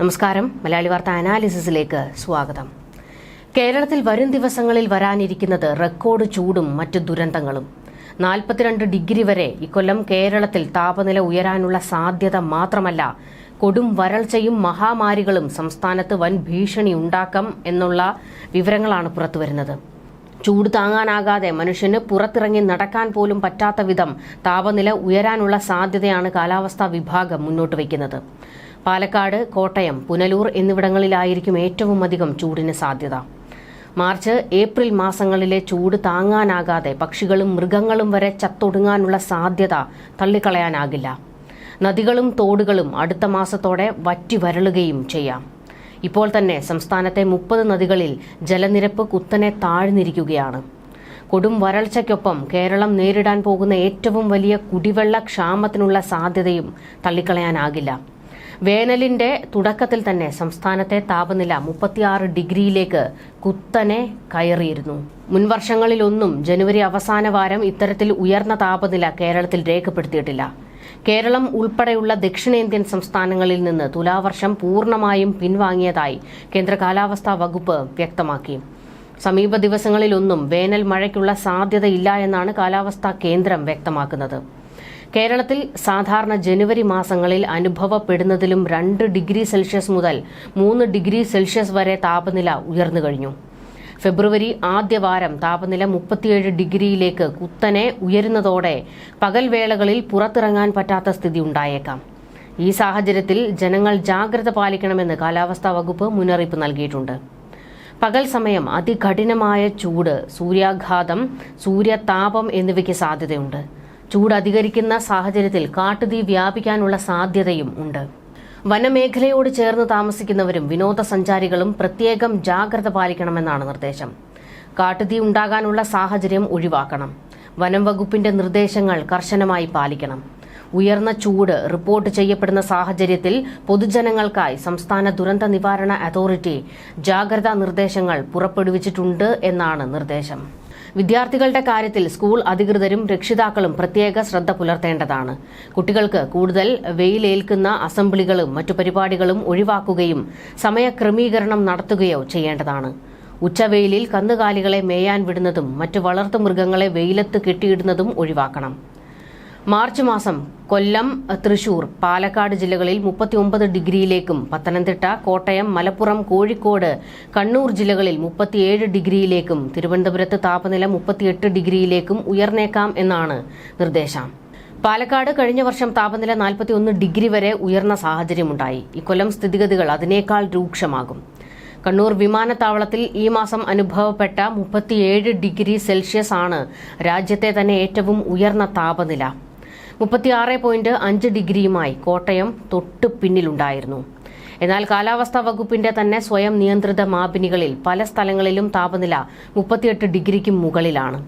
നമസ്കാരം. മലയാളി വാർത്ത അനാലിസിസിലേക്ക് സ്വാഗതം. കേരളത്തിൽ വരും ദിവസങ്ങളിൽ വരാനിരിക്കുന്നത് റെക്കോർഡ് ചൂടും മറ്റ് ദുരന്തങ്ങളും. നാൽപ്പത്തിരണ്ട് ഡിഗ്രി വരെ ഇക്കൊല്ലം കേരളത്തിൽ താപനില ഉയരാനുള്ള സാധ്യത മാത്രമല്ല കൊടും വരൾച്ചയും മഹാമാരികളും സംസ്ഥാനത്ത് വൻ ഭീഷണി ഉണ്ടാക്കാം എന്നുള്ള വിവരങ്ങളാണ് പുറത്തുവരുന്നത്. ചൂട് താങ്ങാനാകാതെ മനുഷ്യന് പുറത്തിറങ്ങി നടക്കാൻ പോലും പറ്റാത്ത വിധം താപനില ഉയരാനുള്ള സാധ്യതയാണ് കാലാവസ്ഥാ വിഭാഗം മുന്നോട്ട് വയ്ക്കുന്നത്. പാലക്കാട് കോട്ടയം പുനലൂർ എന്നിവിടങ്ങളിലായിരിക്കും ഏറ്റവും അധികം ചൂടിന് സാധ്യത. മാർച്ച് ഏപ്രിൽ മാസങ്ങളിലെ ചൂട് താങ്ങാനാകാതെ പക്ഷികളും മൃഗങ്ങളും വരെ ചത്തൊടുങ്ങാനുള്ള സാധ്യത തള്ളിക്കളയാനാകില്ല. നദികളും തോടുകളും അടുത്ത മാസത്തോടെ വറ്റി വരളുകയും ചെയ്യാം. ഇപ്പോൾ തന്നെ സംസ്ഥാനത്തെ മുപ്പത് നദികളിൽ ജലനിരപ്പ് കുത്തനെ താഴ്ന്നിരിക്കുകയാണ്. കൊടും വരൾച്ചയ്ക്കൊപ്പം കേരളം നേരിടാൻ പോകുന്ന ഏറ്റവും വലിയ കുടിവെള്ള ക്ഷാമത്തിനുള്ള സാധ്യതയും തള്ളിക്കളയാനാകില്ല. വേനലിന്റെ തുടക്കത്തിൽ തന്നെ സംസ്ഥാനത്തെ താപനില മുപ്പത്തിയാറ് ഡിഗ്രിയിലേക്ക് കുത്തനെ കയറിയിരുന്നു. മുൻവർഷങ്ങളിലൊന്നും ജനുവരി അവസാന വാരം ഇത്തരത്തിൽ ഉയർന്ന താപനില കേരളത്തിൽ രേഖപ്പെടുത്തിയിട്ടില്ല. കേരളം ഉൾപ്പെടെയുള്ള ദക്ഷിണേന്ത്യൻ സംസ്ഥാനങ്ങളിൽ നിന്ന് തുലാവർഷം പൂർണമായും പിൻവാങ്ങിയതായി കേന്ദ്ര കാലാവസ്ഥാ വകുപ്പ് വ്യക്തമാക്കി. സമീപ ദിവസങ്ങളിലൊന്നും വേനൽ മഴയ്ക്കുള്ള സാധ്യതയില്ല എന്നാണ് കാലാവസ്ഥാ കേന്ദ്രം വ്യക്തമാക്കുന്നത്. കേരളത്തിൽ സാധാരണ ജനുവരി മാസങ്ങളിൽ അനുഭവപ്പെടുന്നതിലും രണ്ട് ഡിഗ്രി സെൽഷ്യസ് മുതൽ മൂന്ന് ഡിഗ്രി സെൽഷ്യസ് വരെ താപനില ഉയർന്നു കഴിഞ്ഞു. ഫെബ്രുവരി ആദ്യവാരം താപനില മുപ്പത്തിയേഴ് ഡിഗ്രിയിലേക്ക് കുത്തനെ ഉയരുന്നതോടെ പകൽവേളകളിൽ പുറത്തിറങ്ങാൻ പറ്റാത്ത സ്ഥിതി ഉണ്ടായേക്കാം. ഈ സാഹചര്യത്തിൽ ജനങ്ങൾ ജാഗ്രത പാലിക്കണമെന്ന് കാലാവസ്ഥാ വകുപ്പ് മുന്നറിയിപ്പ് നൽകിയിട്ടുണ്ട്. പകൽ സമയം അതികഠിനമായ ചൂട് സൂര്യാഘാതം സൂര്യതാപം എന്നിവയ്ക്ക് സാധ്യതയുണ്ട്. ചൂട് അധികരിക്കുന്ന സാഹചര്യത്തിൽ കാട്ടുതീ വ്യാപിക്കാനുള്ള സാധ്യതയും ഉണ്ട്. വനമേഖലയോട് ചേർന്ന് താമസിക്കുന്നവരും വിനോദസഞ്ചാരികളും പ്രത്യേകം ജാഗ്രത പാലിക്കണമെന്നാണ് നിർദ്ദേശം. കാട്ടുതീ ഉണ്ടാകാനുള്ള സാഹചര്യം ഒഴിവാക്കണം. വനം വകുപ്പിന്റെ നിർദ്ദേശങ്ങൾ കർശനമായി പാലിക്കണം. ഉയർന്ന ചൂട് റിപ്പോർട്ട് ചെയ്യപ്പെടുന്ന സാഹചര്യത്തിൽ പൊതുജനങ്ങൾക്കായി സംസ്ഥാന ദുരന്ത നിവാരണ അതോറിറ്റി ജാഗ്രതാ നിർദ്ദേശങ്ങൾ പുറപ്പെടുവിച്ചിട്ടുണ്ട് എന്നാണ് നിർദ്ദേശം. വിദ്യാർത്ഥികളുടെ കാര്യത്തിൽ സ്കൂൾ അധികൃതരും രക്ഷിതാക്കളും പ്രത്യേക ശ്രദ്ധ പുലർത്തേണ്ടതാണ്. കുട്ടികൾക്ക് കൂടുതൽ വെയിലേൽക്കുന്ന അസംബ്ലികളും മറ്റു പരിപാടികളും ഒഴിവാക്കുകയും സമയക്രമീകരണം നടത്തുകയോ ചെയ്യേണ്ടതാണ്. ഉച്ചവെയിലിൽ കന്നുകാലികളെ മേയാൻ വിടുന്നതും മറ്റു വളർത്തു മൃഗങ്ങളെ വെയിലത്ത് കെട്ടിയിടുന്നതും ഒഴിവാക്കണം. മാർച്ച് മാസം കൊല്ലം തൃശൂർ പാലക്കാട് ജില്ലകളിൽ മുപ്പത്തിയൊമ്പത് ഡിഗ്രിയിലേക്കും പത്തനംതിട്ട കോട്ടയം മലപ്പുറം കോഴിക്കോട് കണ്ണൂർ ജില്ലകളിൽ മുപ്പത്തിയേഴ് ഡിഗ്രിയിലേക്കും തിരുവനന്തപുരത്ത് താപനില മുപ്പത്തിയെട്ട് ഡിഗ്രിയിലേക്കും ഉയർന്നേക്കാം എന്നാണ് നിർദ്ദേശം. പാലക്കാട് കഴിഞ്ഞ വർഷം താപനില നാൽപ്പത്തിയൊന്ന് ഡിഗ്രി വരെ ഉയർന്ന സാഹചര്യമുണ്ടായി. ഇക്കൊല്ലം സ്ഥിതിഗതികൾ അതിനേക്കാൾ രൂക്ഷമാകും. കണ്ണൂർ വിമാനത്താവളത്തിൽ ഈ മാസം അനുഭവപ്പെട്ട മുപ്പത്തിയേഴ് ഡിഗ്രി സെൽഷ്യസ് ആണ് രാജ്യത്തെ തന്നെ ഏറ്റവും ഉയർന്ന താപനില. മുപ്പത്തിയാറ് പോയിന്റ് അഞ്ച് ഡിഗ്രിയുമായി കോട്ടയം തൊട്ട് പിന്നിലുണ്ടായിരുന്നു. എന്നാൽ കാലാവസ്ഥാ വകുപ്പിന്റെ തന്നെ സ്വയം നിയന്ത്രിത മാപിനികളിൽ പല സ്ഥലങ്ങളിലും താപനില മുപ്പത്തിയെട്ട് ഡിഗ്രിക്കും മുകളിലാണ്.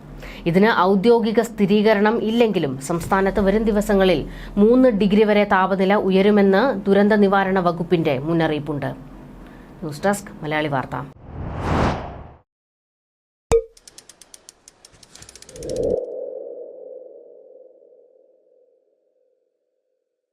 ഇതിന് ഔദ്യോഗിക സ്ഥിരീകരണം ഇല്ലെങ്കിലും സംസ്ഥാനത്ത് വരും ദിവസങ്ങളിൽ മൂന്ന് ഡിഗ്രി വരെ താപനില ഉയരുമെന്ന് ദുരന്ത നിവാരണ വകുപ്പിന്റെ മുന്നറിയിപ്പുണ്ട്. ന്യൂസ് ഡെസ്ക് മലയാളി വാർത്ത.